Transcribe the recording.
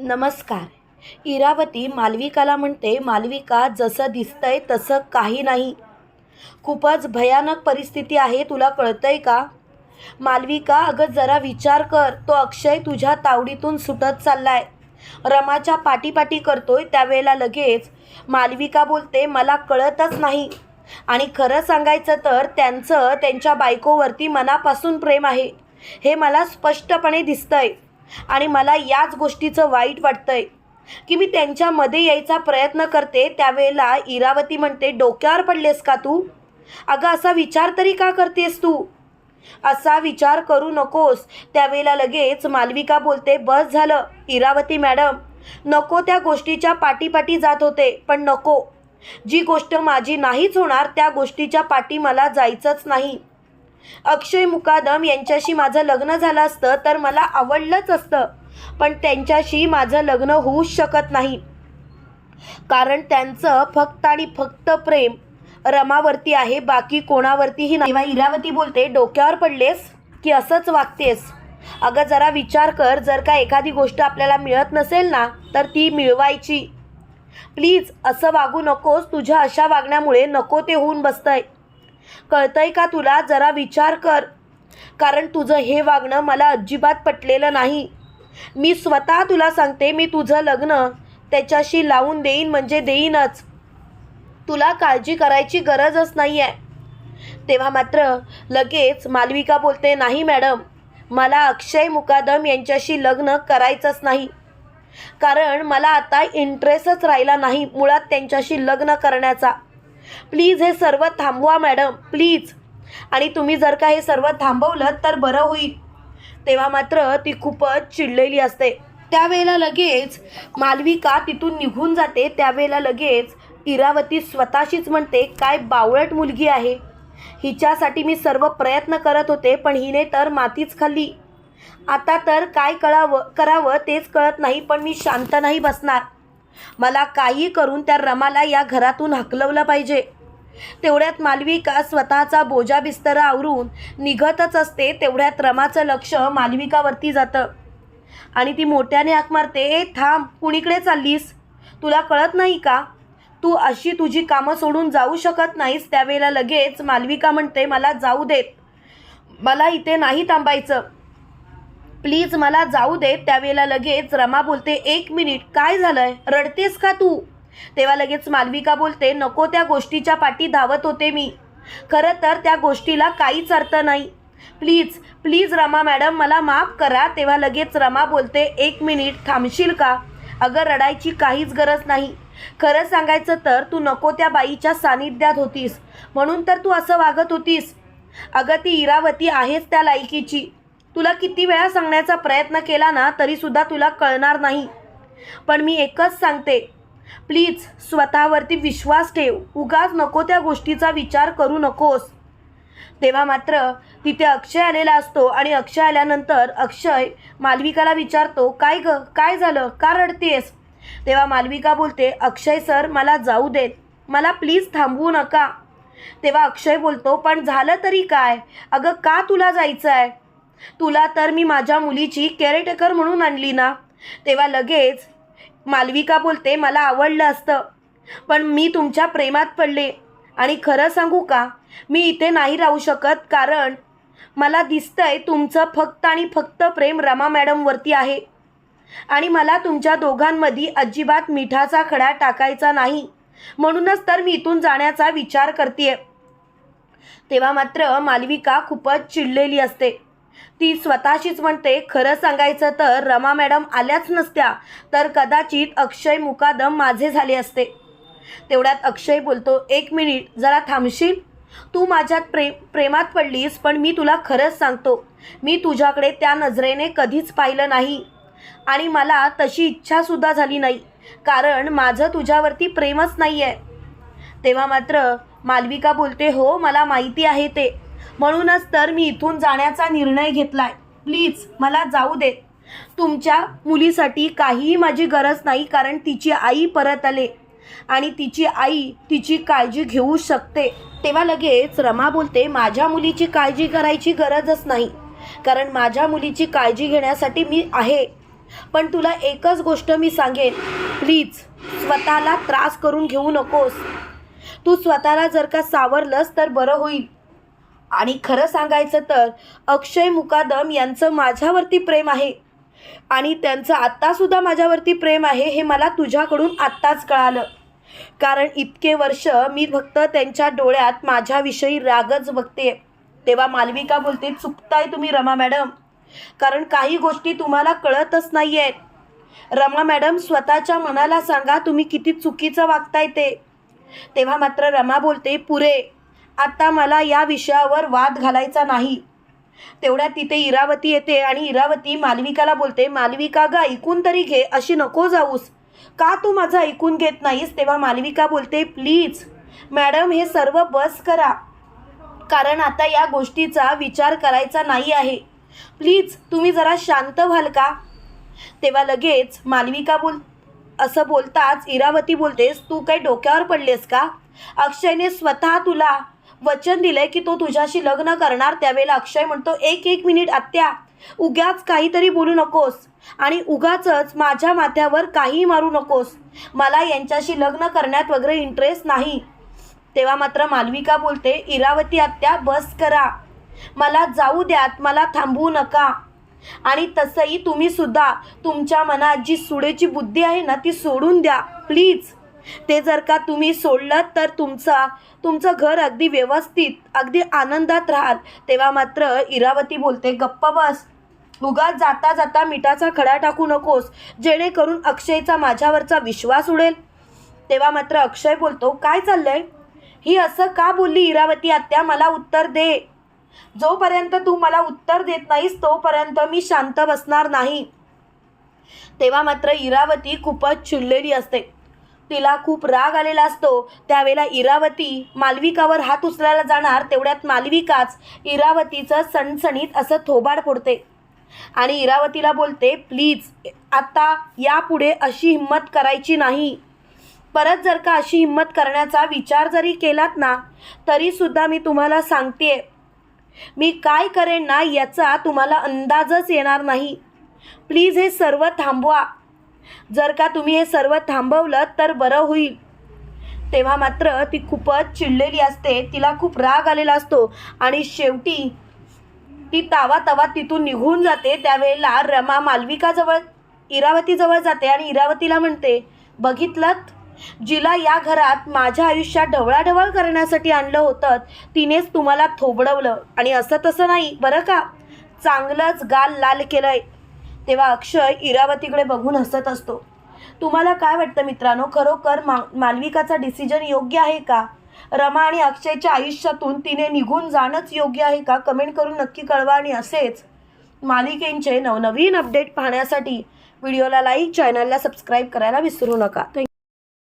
नमस्कार. इरावती मालविकाला म्हणते मालविका जसं दिसतंय तसं काही नाही. खूपच भयानक परिस्थिती आहे तुला कळतंय का? मालविका अगं जरा विचार कर तो अक्षय तुझ्या तावडीतून सुटत चाललाय. रमाच्या पाठीपाठी करतोय त्यावेळेला लगेच मालविका बोलते मला कळतच नाही. आणि खरं सांगायचं तर त्यांचं त्यांच्या बायकोवरती मनापासून प्रेम आहे. हे मला स्पष्टपणे दिसतंय. आणि मला याच गोष्टीचं वाईट वाटतंय की मी त्यांच्यामध्ये यायचा प्रयत्न करते त्यावेळेला इरावती म्हणते डोक्यावर पडलेस का तू? अगं असा विचार तरी का करतेस तू? असा विचार करू नकोस. त्यावेळेला लगेच मालविका बोलते बस झालं इरावती मॅडम नको त्या गोष्टीच्या पाठीपाठी जात होते पण नको. जी गोष्ट माझी नाहीच होणार त्या गोष्टीच्या पाठी मला जायचंच नाही. अक्षय मुकादम यांच्याशी माझं लग्न झालं असतं तर मला आवडलंच असतं. पण त्यांच्याशी माझं लग्न होऊच शकत नाही. कारण त्यांचं फक्त आणि फक्त प्रेम रमावरती आहे बाकी कोणावरतीही नाही. तेव्हा इरावती बोलते डोक्यावर पडलेस की असंच वागतेस? अगं जरा विचार कर जर का एखादी गोष्ट आपल्याला मिळत नसेल ना तर ती मिळवायची. प्लीज असं वागू नकोस तुझ्या अशा वागण्यामुळे नको ते होऊन बसतंय. कळतंय का तुला? जरा विचार कर. कारण तुझं हे वागणं मला अजिबात पटलेलं नाही. मी स्वतः तुला सांगते मी तुझं लग्न त्याच्याशी लावून देईन म्हणजे देईनच. तुला काळजी करायची गरजच नाही आहे तेव्हा मात्र लगेच मालविका बोलते नाही मॅडम मला अक्षय मुकादम यांच्याशी लग्न करायचंच नाही. कारण मला आता इंटरेस्टच राहिला नाही मुळात त्यांच्याशी लग्न करण्याचा. प्लीज हे सर्व थांबवा मॅडम. प्लीज. आणि तुम्ही जर का हे सर्व थांबवलं तर बरं होईल. तेव्हा मात्र ती खूपच चिडलेली असते. त्यावेळेला लगेच मालविका तिथून निघून जाते. त्यावेळेला लगेच इरावती स्वतःशीच म्हणते काय बावळट मुलगी आहे. हिच्यासाठी मी सर्व प्रयत्न करत होते पण हिने तर मातीच खाल्ली. आता तर काय कळावं करावं तेच कळत नाही पण मी शांत नाही बसणार. मला काही करून त्या रमाला या घरातून हकलवलं पाहिजे. तेवढ्यात मालविका स्वतःचा बोजा बिस्तर आवरून निघतच असते तेवढ्यात रमाचं लक्ष मालविकावरती जातं. आणि ती मोठ्याने हाक मारते ए थांब कुणीकडे चाललीस? तुला कळत नाही का? तू अशी तुझी कामं सोडून जाऊ शकत नाहीस. त्यावेळेला लगेच मालविका म्हणते मला जाऊ देत. मला इथे नाही थांबायचं. प्लीज मला जाऊ दे त्यावेळेला लगेच रमा बोलते एक मिनिट काय झालंय? रडतेस का तू? तेव्हा लगेच मालविका बोलते नको त्या गोष्टीच्या पाठी धावत होते मी. खरं तर त्या गोष्टीला काहीच अर्थ नाही. प्लीज प्लीज रमा मॅडम मला माफ करा. तेव्हा लगेच रमा बोलते एक मिनिट थांबशील का? अगं रडायची काहीच गरज नाही. खरं सांगायचं तर तू नको त्या बाईच्या सानिध्यात होतीस. म्हणून तर तू असं वागत होतीस. अगं ती इरावती आहेच त्या लायकीची. तुला किती वेळा सांगण्याचा प्रयत्न केला ना तरीसुद्धा तुला कळणार नाही. पण मी एकच सांगते. प्लीज स्वतःवरती विश्वास ठेव. उगाच नको त्या गोष्टीचा विचार करू नकोस. तेव्हा मात्र तिथे अक्षय आलेला असतो आणि अक्षय आल्यानंतर अक्षय मालविकाला विचारतो काय ग? काय झालं? का रडतेस? तेव्हा मालविका बोलते अक्षय सर मला जाऊ देत. मला प्लीज थांबवू नका. तेव्हा अक्षय बोलतो पण झालं तरी काय? अगं का तुला जायचं आहे तुला तर मी माझ्या मुलीची केअरटेकर म्हणून आणली ना. तेव्हा लगेच मालविका बोलते मला आवडलं असतं पण मी तुमच्या प्रेमात पडले. आणि खरं सांगू का मी इथे नाही राहू शकत कारण मला दिसतंय तुमचं फक्त आणि फक्त प्रेम रमा मॅडमवरती आहे. आणि मला तुमच्या दोघांमध्ये अजिबात मिठाचा खडा टाकायचा नाही. म्हणूनच तर मी इथून जाण्याचा विचार करते तेव्हा मात्र मालविका खूपच चिडलेली असते. ती स्वतःशीच म्हणते खरं सांगायचं तर रमा मॅडम आल्याच नसत्या तर कदाचित अक्षय मुकादम माझे झाले असते. तेवढ्यात अक्षय बोलतो एक मिनिट जरा थांबशील? तू माझ्यात प्रेम प्रेमात पडलीस पण मी तुला खरंच सांगतो मी तुझ्याकडे त्या नजरेने कधीच पाहिलं नाही आणि मला तशी इच्छासुद्धा झाली नाही कारण माझं तुझ्यावरती प्रेमच नाही आहे तेव्हा मात्र मालविका बोलते हो मला माहिती आहे ते. म्हणूनच तर मी इथून जाण्याचा निर्णय घेतलाय. प्लीज मला जाऊ दे. तुमच्या मुलीसाठी काहीही माझी गरज नाही कारण तिची आई परत आले आणि तिची आई तिची काळजी घेऊ शकते. तेव्हा लगेच रमा बोलते माझ्या मुलीची काळजी करायची गरजच नाही. कारण माझ्या मुलीची काळजी घेण्यासाठी मी आहे. पण तुला एकच गोष्ट मी सांगेन. प्लीज स्वतःला त्रास करून घेऊ नकोस. तू स्वतःला जर का सावरलंस तर बरं होईल. आणि खरं सांगायचं तर अक्षय मुकादम यांचं माझ्यावरती प्रेम आहे. आणि त्यांचं आत्तासुद्धा माझ्यावरती प्रेम आहे हे मला तुझ्याकडून आत्ताच कळालं. कारण इतके वर्ष मी फक्त त्यांच्या डोळ्यात माझ्याविषयी रागच बघते. तेव्हा मालविका बोलते चुकताय तुम्ही रमा मॅडम. कारण काही गोष्टी तुम्हाला कळतच नाही आहेत रमा मॅडम स्वतःच्या मनाला सांगा तुम्ही किती चुकीचं वागताय ते. तेव्हा मात्र रमा बोलते पुरे आत्ता मला या विषयावर वाद घालायचा नाही. तेवढ्यात तिथे इरावती येते आणि इरावती मालविकाला बोलते मालविका ग ऐकून तरी घे अशी नको जाऊस. का तू माझं ऐकून घेत नाहीस? तेव्हा मालविका बोलते प्लीज मॅडम हे सर्व बस करा. कारण आता या गोष्टीचा विचार करायचा नाही आहे. प्लीज तुम्ही जरा शांत व्हाल का? तेव्हा लगेच मालविका बोल असं बोलताच इरावती बोलतेस तू काही डोक्यावर पडलेस का? अक्षयने स्वतः तुला वचन दिलंय की तो तुझ्याशी लग्न करणार त्यावेळेला अक्षय म्हणतो एक एक मिनिट आत्या उग्याच काहीतरी बोलू नकोस आणि उगाचच माझ्या माथ्यावर काही मारू नकोस. मला यांच्याशी लग्न करण्यात वगैरे इंटरेस्ट नाही. तेव्हा मात्र मालविका बोलते इरावती आत्या बस करा. मला जाऊ द्यात मला थांबवू नका. आणि तसंही तुम्ही सुद्धा तुमच्या मनात जी सुडेची बुद्धी आहे ना ती सोडून द्या प्लीज. ते जर का तुम्ही सोडलं तर तुमचा तुमचं घर अगदी व्यवस्थित अगदी आनंदात राहाल. तेव्हा मात्र इरावती बोलते गप्प बस. उगाच जाता जाता मिठाचा खडा टाकू नकोस. जेणेकरून अक्षयचा माझ्यावरचा विश्वास उडेल. तेव्हा मात्र अक्षय बोलतो काय चाललंय? ही असं का बोलली इरावती आत्या? मला उत्तर दे. जोपर्यंत तू मला उत्तर देत नाहीस तोपर्यंत मी शांत बसणार नाही. तेव्हा मात्र इरावती खूपच चिडलेली असते. तिला खूप राग आलेला असतो. त्यावेळेला इरावती मालविकावर हात उचलायला जाणार तेवढ्यात मालविकाच इरावतीचं सणसणीत असं थोबाड फोडते. आणि इरावतीला बोलते प्लीज आता यापुढे अशी हिंमत करायची नाही. परत जर का अशी हिंमत करण्याचा विचार जरी केलात ना तरीसुद्धा मी तुम्हाला सांगते मी काय करेन ना याचा तुम्हाला अंदाजच येणार नाही. प्लीज हे सर्व थांबवा. जर का तुम्ही हे सर्व थांबवलं तर बरं होईल. तेव्हा मात्र ती खूपच चिडलेली असते. तिला खूप राग आलेला असतो. आणि शेवटी ती तावा तवा तिथून निघून जाते. त्यावेळेला रमा मालविकाजवळ इरावतीजवळ जाते आणि इरावतीला म्हणते बघितलं जिला या घरात माझ्या आयुष्यात ढवळाढवळ करण्यासाठी आणलं होतं. तिनेच तुम्हाला थोबडवलं. आणि असं तसं नाही बरं का? चांगलंच गाल लाल केलंय. तेव्हा अक्षय इरावतीकडे बघून हसत असतो. तुम्हाला काय वाटतं मित्रांनो? खरोखर मा मालविकाचा डिसिजन योग्य आहे का? रमा आणि अक्षयच्या आयुष्यातून तिने निघून जाणंच योग्य आहे का? कमेंट करून नक्की कळवा आणि असेच मालिकेंचे नवनवीन अपडेट पाहण्यासाठी व्हिडिओला लाईक चॅनलला सबस्क्राईब करायला विसरू नका. थँक्यू